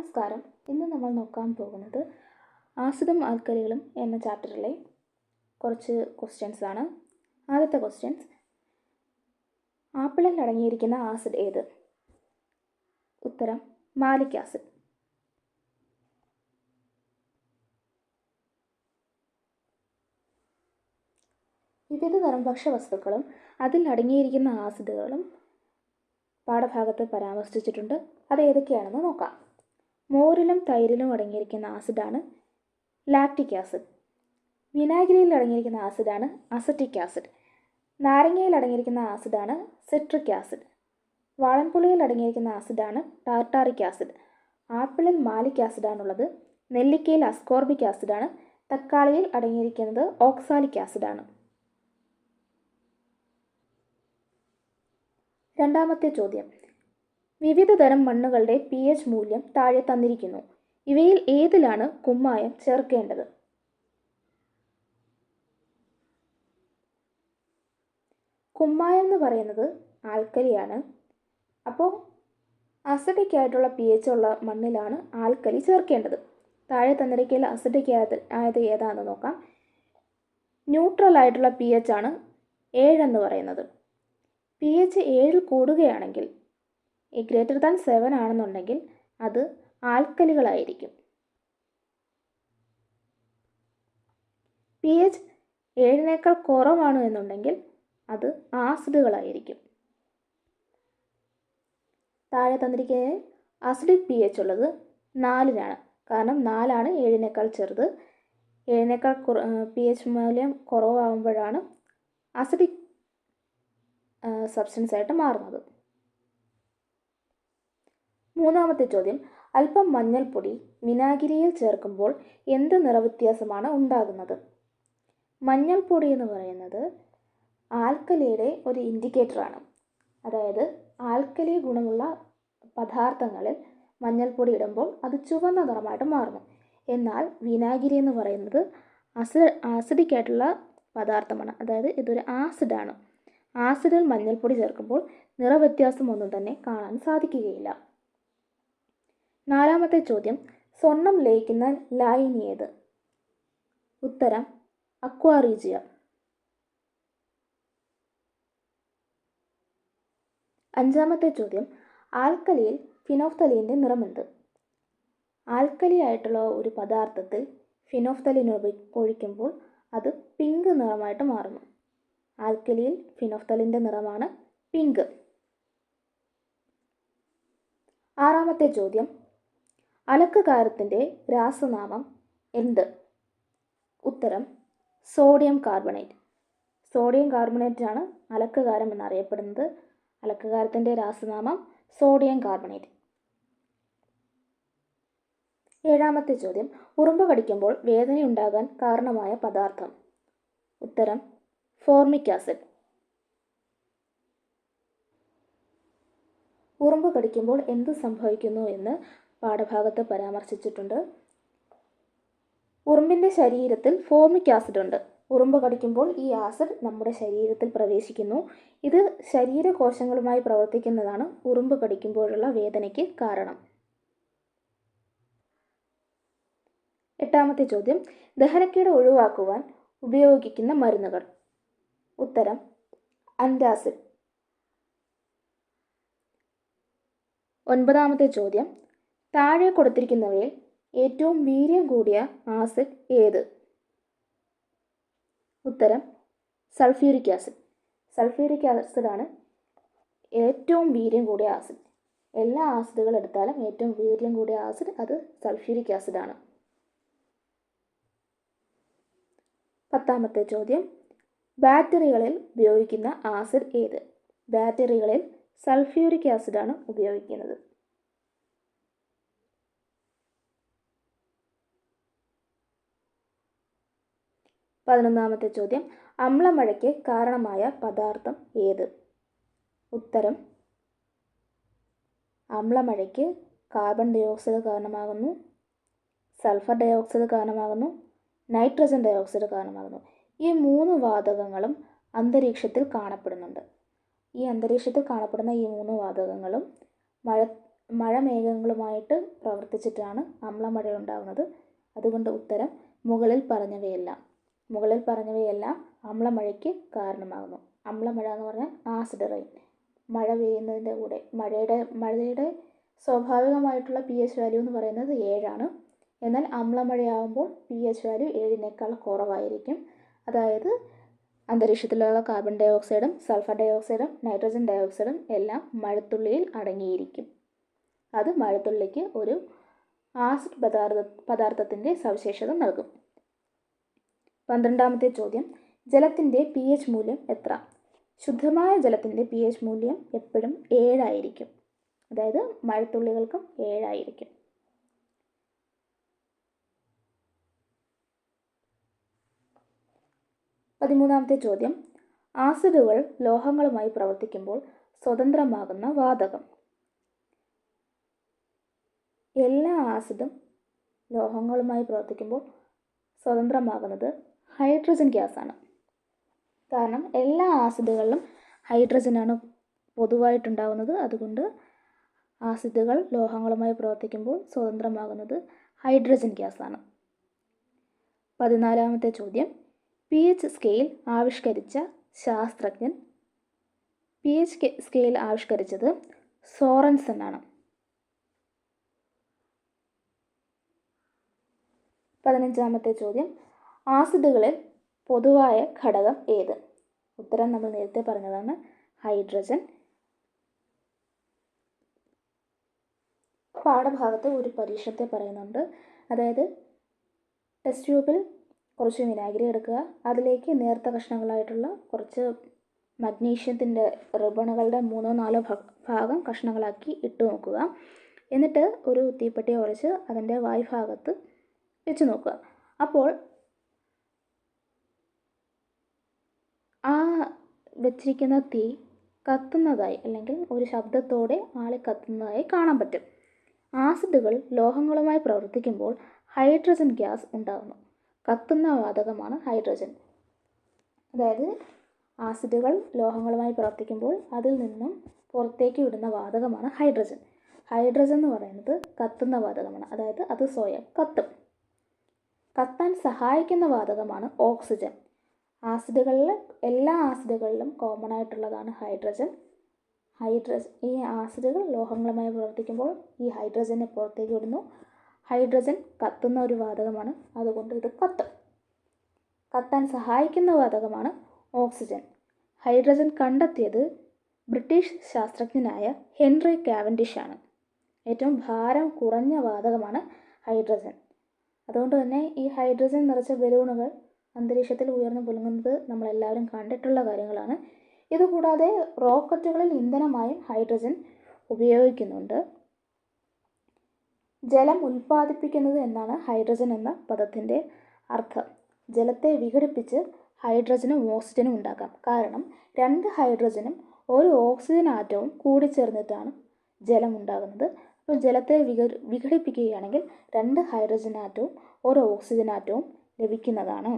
നമസ്കാരം. ഇന്ന് നമ്മൾ നോക്കാൻ പോകുന്നത് ആസിഡും ആൽക്കലികളും എന്ന ചാപ്റ്ററിലെ കുറച്ച് ക്വസ്റ്റ്യൻസ് ആണ്. ആദ്യത്തെ ക്വസ്റ്റ്യൻസ് ആപ്പിളിൽ അടങ്ങിയിരിക്കുന്ന ആസിഡ് ഏത്? ഉത്തരം മാലിക് ആസിഡ്. വിവിധ തരം ഭക്ഷ്യവസ്തുക്കളും അതിൽ അടങ്ങിയിരിക്കുന്ന ആസിഡുകളും പാഠഭാഗത്ത് പരാമർശിച്ചിട്ടുണ്ട്. അത് ഏതൊക്കെയാണെന്ന് നോക്കാം. മോരിലും തൈരിലും അടങ്ങിയിരിക്കുന്ന ആസിഡാണ് ലാക്റ്റിക് ആസിഡ്. വിനാഗിരിയിൽ അടങ്ങിയിരിക്കുന്ന ആസിഡാണ് അസറ്റിക് ആസിഡ്. നാരങ്ങയിൽ അടങ്ങിയിരിക്കുന്ന ആസിഡാണ് സിട്രിക് ആസിഡ്. വാളൻപുളിയിൽ അടങ്ങിയിരിക്കുന്ന ആസിഡാണ് ടാർട്ടാറിക് ആസിഡ്. ആപ്പിളിൽ മാലിക് ആസിഡാണുള്ളത്. നെല്ലിക്കയിൽ അസ്കോർബിക് ആസിഡാണ്. തക്കാളിയിൽ അടങ്ങിയിരിക്കുന്നത് ഓക്സാലിക് ആസിഡാണ്. രണ്ടാമത്തെ ചോദ്യം. വിവിധ തരം മണ്ണുകളുടെ പി എച്ച് മൂല്യം താഴെ തന്നിരിക്കുന്നു. ഇവയിൽ ഏതിലാണ് കുമ്മായം ചേർക്കേണ്ടത്? കുമ്മായം എന്ന് പറയുന്നത് ആൽക്കലിയാണ്. അപ്പോൾ അസിഡിക് ആയിട്ടുള്ള പി എച്ച് ഉള്ള മണ്ണിലാണ് ആൽക്കലി ചേർക്കേണ്ടത്. താഴെ തന്നിരിക്കൽ അസിഡിക് ആയത് ആയത് ഏതാണെന്ന് നോക്കാം. ന്യൂട്രൽ ആയിട്ടുള്ള പി എച്ച് ആണ് ഏഴെന്ന് പറയുന്നത്. പി എച്ച് ഏഴിൽ കൂടുകയാണെങ്കിൽ ഗ്രേറ്റർ ദാൻ സെവൻ ആണെന്നുണ്ടെങ്കിൽ അത് ആൽക്കലികളായിരിക്കും. പി എച്ച് ഏഴിനേക്കാൾ കുറവാണ് എന്നുണ്ടെങ്കിൽ അത് ആസിഡുകളായിരിക്കും. താഴെ തന്നിരിക്കുന്ന അസിഡിക് പി എച്ച് ഉള്ളത് നാലിനാണ്. കാരണം നാലാണ് ഏഴിനേക്കാൾ ചെറുത്. ഏഴിനേക്കാൾ പി എച്ച് മൂല്യം കുറവാകുമ്പോഴാണ് അസിഡിക് സബ്സ്റ്റൻസ് ആയിട്ട് മാറുന്നത്. മൂന്നാമത്തെ ചോദ്യം. അല്പം മഞ്ഞൾപ്പൊടി വിനാഗിരിയിൽ ചേർക്കുമ്പോൾ എന്ത് നിറവ്യത്യാസമാണ് ഉണ്ടാകുന്നത്? മഞ്ഞൾപ്പൊടി എന്ന് പറയുന്നത് ആൽക്കലിയുടെ ഒരു ഇൻഡിക്കേറ്ററാണ്. അതായത് ആൽക്കലി ഗുണമുള്ള പദാർത്ഥങ്ങളിൽ മഞ്ഞൾപ്പൊടി ഇടുമ്പോൾ അത് ചുവന്ന നിറമായിട്ട് മാറുന്നു. എന്നാൽ വിനാഗിരി എന്ന് പറയുന്നത് അസ ആസിഡിക് ആയിട്ടുള്ള പദാർത്ഥമാണ്. അതായത് ഇതൊരു ആസിഡാണ്. ആസിഡിൽ മഞ്ഞൾപ്പൊടി ചേർക്കുമ്പോൾ നിറവ്യത്യാസം ഒന്നും തന്നെ കാണാൻ സാധിക്കുകയില്ല. നാലാമത്തെ ചോദ്യം സ്വർണം ലയിക്കുന്ന ലായനി ഏത്? ഉത്തരം അക്വാറീജിയ. അഞ്ചാമത്തെ ചോദ്യം ആൽക്കലിയിൽ ഫിനോഫ്തലീന്റെ നിറമെന്ത് ആൽക്കലി ആയിട്ടുള്ള ഒരു പദാർത്ഥത്തിൽ ഫിനോഫ്തലിൻ ഒഴിക്കുമ്പോൾ അത് പിങ്ക് നിറമായിട്ട് മാറുന്നു. ആൽക്കലിയിൽ ഫിനോഫ്തലിന്റെ നിറമാണ് പിങ്ക്. ആറാമത്തെ ചോദ്യം അലക്കുകാരത്തിന്റെ രാസനാമം എന്ത്? ഉത്തരം സോഡിയം കാർബണേറ്റ്. സോഡിയം കാർബണേറ്റാണ് അലക്കുകാരം എന്നറിയപ്പെടുന്നത്. അലക്കുകാരത്തിന്റെ രാസനാമം സോഡിയം കാർബണേറ്റ്. ഏഴാമത്തെ ചോദ്യം ഉറുമ്പ് കടിക്കുമ്പോൾ വേദനയുണ്ടാകാൻ കാരണമായ പദാർത്ഥം. ഉത്തരം ഫോർമിക് ആസിഡ്. ഉറുമ്പ് കടിക്കുമ്പോൾ എന്ത് സംഭവിക്കുന്നു എന്ന് പാഠഭാഗത്ത് പരാമർശിച്ചിട്ടുണ്ട്. ഉറുമ്പിന്റെ ശരീരത്തിൽ ഫോമിക് ആസിഡ് ഉണ്ട്. ഉറുമ്പ് കടിക്കുമ്പോൾ ഈ ആസിഡ് നമ്മുടെ ശരീരത്തിൽ പ്രവേശിക്കുന്നു. ഇത് ശരീരകോശങ്ങളുമായി പ്രവർത്തിക്കുന്നതാണ് ഉറുമ്പ് കടിക്കുമ്പോഴുള്ള വേദനയ്ക്ക് കാരണം. എട്ടാമത്തെ ചോദ്യം. ദഹനക്കേട് ഒഴിവാക്കുവാൻ ഉപയോഗിക്കുന്ന മരുന്നുകൾ. ഉത്തരം അന്റാസിഡ് ഒൻപതാമത്തെ ചോദ്യം. താഴെ കൊടുത്തിരിക്കുന്നവയിൽ ഏറ്റവും വീര്യം കൂടിയ ആസിഡ് ഏത്? ഉത്തരം സൾഫ്യൂരിക് ആസിഡ്. സൾഫ്യൂരിക് ആസിഡാണ് ഏറ്റവും വീര്യം കൂടിയ ആസിഡ്. എല്ലാ ആസിഡുകൾ എടുത്താലും ഏറ്റവും വീര്യം കൂടിയ ആസിഡ് അത് സൾഫ്യൂരിക് ആസിഡാണ്. പത്താമത്തെ ചോദ്യം ബാറ്ററികളിൽ ഉപയോഗിക്കുന്ന ആസിഡ് ഏത്? ബാറ്ററികളിൽ സൾഫ്യൂരിക് ആസിഡാണ് ഉപയോഗിക്കുന്നത്. പതിനൊന്നാമത്തെ ചോദ്യം. അമ്ലമഴയ്ക്ക് കാരണമായ പദാർത്ഥം ഏത്? ഉത്തരം അമ്ലമഴയ്ക്ക് കാർബൺ ഡൈ ഓക്സൈഡ് കാരണമാകുന്നു സൾഫർ ഡൈ ഓക്സൈഡ് കാരണമാകുന്നു നൈട്രജൻ ഡൈ ഓക്സൈഡ് കാരണമാകുന്നു. ഈ മൂന്ന് വാതകങ്ങളും അന്തരീക്ഷത്തിൽ കാണപ്പെടുന്നുണ്ട്. ഈ അന്തരീക്ഷത്തിൽ കാണപ്പെടുന്ന ഈ മൂന്ന് വാതകങ്ങളും മഴ മഴമേഘങ്ങളുമായിട്ട് പ്രവർത്തിച്ചിട്ടാണ് അമ്ലമഴ ഉണ്ടാകുന്നത്. അതുകൊണ്ട് ഉത്തരം മുകളിൽ പറഞ്ഞവയെല്ലാം. മുകളിൽ പറഞ്ഞവയെല്ലാം അമ്ലമഴയ്ക്ക് കാരണമാകുന്നു. അമ്ലമഴ എന്ന് പറഞ്ഞാൽ ആസിഡ് റെയിൻ മഴ പെയ്യുന്നതിന്റെ കൂടെ മഴയുടെ മഴയുടെ സ്വാഭാവികമായിട്ടുള്ള പി എച്ച് വാല്യൂ എന്ന് പറയുന്നത് ഏഴാണ്. എന്നാൽ അമ്ലമഴയാകുമ്പോൾ പി എച്ച് വാല്യൂ ഏഴിനേക്കാൾ കുറവായിരിക്കും. അതായത് അന്തരീക്ഷത്തിലുള്ള കാർബൺ ഡൈ ഓക്സൈഡും സൾഫർ ഡൈ ഓക്സൈഡും നൈട്രജൻ ഡൈ ഓക്സൈഡും എല്ലാം മഴത്തുള്ളിയിൽ അടങ്ങിയിരിക്കും. അത് മഴത്തുള്ളിക്ക് ഒരു ആസിഡ് പദാർത്ഥ പദാർത്ഥത്തിന്റെ സവിശേഷത നൽകും. പന്ത്രണ്ടാമത്തെ ചോദ്യം ജലത്തിന്റെ പി എച്ച് മൂല്യം എത്ര? ശുദ്ധമായ ജലത്തിന്റെ പി എച്ച് മൂല്യം എപ്പോഴും ഏഴായിരിക്കും. അതായത് മഴത്തുള്ളികൾക്കും ഏഴായിരിക്കും. പതിമൂന്നാമത്തെ ചോദ്യം ആസിഡുകൾ ലോഹങ്ങളുമായി പ്രവർത്തിക്കുമ്പോൾ സ്വതന്ത്രമാകുന്ന വാതകം. എല്ലാ ആസിഡും ലോഹങ്ങളുമായി പ്രവർത്തിക്കുമ്പോൾ സ്വതന്ത്രമാകുന്നത് ഹൈഡ്രജൻ ഗ്യാസാണ്. കാരണം എല്ലാ ആസിഡുകളിലും ഹൈഡ്രജനാണ് പൊതുവായിട്ടുണ്ടാകുന്നത് അതുകൊണ്ട് ആസിഡുകൾ ലോഹങ്ങളുമായി പ്രവർത്തിക്കുമ്പോൾ സ്വതന്ത്രമാകുന്നത് ഹൈഡ്രജൻ ഗ്യാസാണ്. പതിനാലാമത്തെ ചോദ്യം. പി എച്ച് സ്കെയിൽ ആവിഷ്കരിച്ച ശാസ്ത്രജ്ഞൻ പി എച്ച് സ്കെയിൽ ആവിഷ്കരിച്ചത് സോറൻസൺ ആണ് പതിനഞ്ചാമത്തെ ചോദ്യം. ആസിഡുകളിൽ പൊതുവായ ഘടകം ഏത്? ഉത്തരം നമ്മൾ നേരത്തെ പറഞ്ഞതാണ് ഹൈഡ്രജൻ. പാഠഭാഗത്ത് ഒരു പരീക്ഷണത്തെ പറയുന്നുണ്ട്. അതായത് ടെസ്റ്റ് ട്യൂബിൽ കുറച്ച് വിനാഗിരി എടുക്കുക. അതിലേക്ക് നേർത്ത കഷ്ണങ്ങളായിട്ടുള്ള കുറച്ച് മഗ്നീഷ്യത്തിന്റെ റിബണുകളുടെ മൂന്നോ നാലോ ഭാഗം കഷ്ണങ്ങളാക്കി ഇട്ട് നോക്കുക. എന്നിട്ട് ഒരു തീപ്പെട്ടി ഉരച്ച് അതിന്റെ വായ്ഭാഗത്ത് വെച്ച് നോക്കുക. അപ്പോൾ ആ വെച്ചിരിക്കുന്ന തീ കത്തുന്നതായി അല്ലെങ്കിൽ ഒരു ശബ്ദത്തോടെ ആളെ കത്തുന്നതായി കാണാൻ പറ്റും. ആസിഡുകൾ ലോഹങ്ങളുമായി പ്രവർത്തിക്കുമ്പോൾ ഹൈഡ്രജൻ ഗ്യാസ് ഉണ്ടാകുന്നു. കത്തുന്ന വാതകമാണ് ഹൈഡ്രജൻ. അതായത് ആസിഡുകൾ ലോഹങ്ങളുമായി പ്രവർത്തിക്കുമ്പോൾ അതിൽ നിന്നും പുറത്തേക്ക് വിടുന്ന വാതകമാണ് ഹൈഡ്രജൻ. ഹൈഡ്രജൻ എന്ന് പറയുന്നത് കത്തുന്ന വാതകമാണ്. അതായത് അത് സ്വയം കത്തും. കത്താൻ സഹായിക്കുന്ന വാതകമാണ് ഓക്സിജൻ. ആസിഡുകളിൽ എല്ലാ ആസിഡുകളിലും കോമൺ ആയിട്ടുള്ളതാണ് ഹൈഡ്രജൻ ഹൈഡ്രജൻ ഈ ആസിഡുകൾ ലോഹങ്ങളുമായി പ്രവർത്തിക്കുമ്പോൾ ഈ ഹൈഡ്രജനെ പുറത്തേക്ക് വിടുന്നു. ഹൈഡ്രജൻ കത്തുന്ന ഒരു വാതകമാണ്. അതുകൊണ്ട് ഇത് കത്തും. കത്താൻ സഹായിക്കുന്ന വാതകമാണ് ഓക്സിജൻ ഹൈഡ്രജൻ കണ്ടെത്തിയത് ബ്രിട്ടീഷ് ശാസ്ത്രജ്ഞനായ ഹെൻറി കാവൻഡിഷ് ആണ്. ഏറ്റവും ഭാരം കുറഞ്ഞ വാതകമാണ് ഹൈഡ്രജൻ അതുകൊണ്ട് തന്നെ ഈ ഹൈഡ്രജൻ നിറച്ച ബലൂണുകൾ അന്തരീക്ഷത്തിൽ ഉയർന്നു പൊലുങ്ങുന്നത് നമ്മളെല്ലാവരും കണ്ടിട്ടുള്ള കാര്യങ്ങളാണ്. ഇതുകൂടാതെ റോക്കറ്റുകളിൽ ഇന്ധനമായും ഹൈഡ്രജൻ ഉപയോഗിക്കുന്നുണ്ട്. ജലം ഉൽപ്പാദിപ്പിക്കുന്നത് എന്നാണ് ഹൈഡ്രജൻ എന്ന പദത്തിന്റെ അർത്ഥം. ജലത്തെ വിഘടിപ്പിച്ച് ഹൈഡ്രജനും ഓക്സിജനും ഉണ്ടാക്കാം. കാരണം രണ്ട് ഹൈഡ്രജനും ഒരു ഓക്സിജൻ ആറ്റവും കൂടി കൂടിച്ചേർന്നിട്ടാണ് ജലം ഉണ്ടാകുന്നത്. അപ്പോൾ ജലത്തെ വിഘ വിഘടിപ്പിക്കുകയാണെങ്കിൽ രണ്ട് ഹൈഡ്രജൻ ആറ്റവും ഒരു ഓക്സിജൻ ആറ്റവും ലഭിക്കുന്നതാണ്.